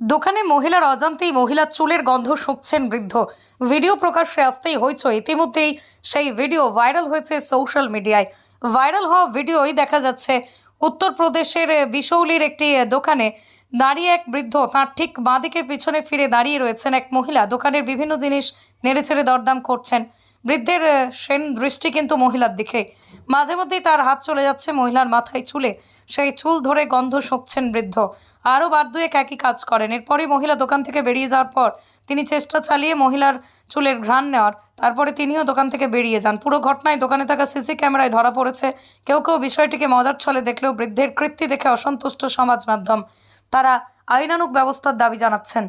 দোকানে মহিলার অজান্তেই মহিলার চুলের গন্ধ শুকছেন বৃদ্ধ। ভিডিও প্রকাশ্যে আসতেই হয়েছে ইতিমধ্যেই সেই ভিডিও ভাইরাল হয়েছে সোশ্যাল মিডিয়ায়। ভাইরাল হওয়া ভিডিওই দেখা যাচ্ছে, উত্তরপ্রদেশের বিশৌলির একটি দোকানে দাঁড়িয়ে এক বৃদ্ধ তার ঠিক বাঁদিকে পিছনে ফিরে দাঁড়িয়ে রয়েছেন এক মহিলা। দোকানের বিভিন্ন জিনিস নেড়েচেড়ে দরদাম করছেন। বৃদ্ধের সেন দৃষ্টি কিন্তু মহিলার দিকে। মাঝে মধ্যেই তার হাত চলে যাচ্ছে মহিলার মাথায় চুলে। সেই চুল ধরে গন্ধ শুকছেন বৃদ্ধ। আরও বার দুয়েক একই কাজ করেন। এরপরে মহিলা দোকান থেকে বেরিয়ে যাওয়ার পর তিনি চেষ্টা চালিয়ে মহিলার চুলের ঘ্রাণ নেওয়ার। তারপরে তিনিও দোকান থেকে বেরিয়ে যান। পুরো ঘটনায় দোকানে থাকা সিসি ক্যামেরায় ধরা পড়েছে। কেউ কেউ বিষয়টিকে মজার ছলে দেখলেও বৃদ্ধের কৃত্তি দেখে অসন্তুষ্ট সমাজ মাধ্যম। তারা আইনানুক ব্যবস্থার দাবি জানাচ্ছেন।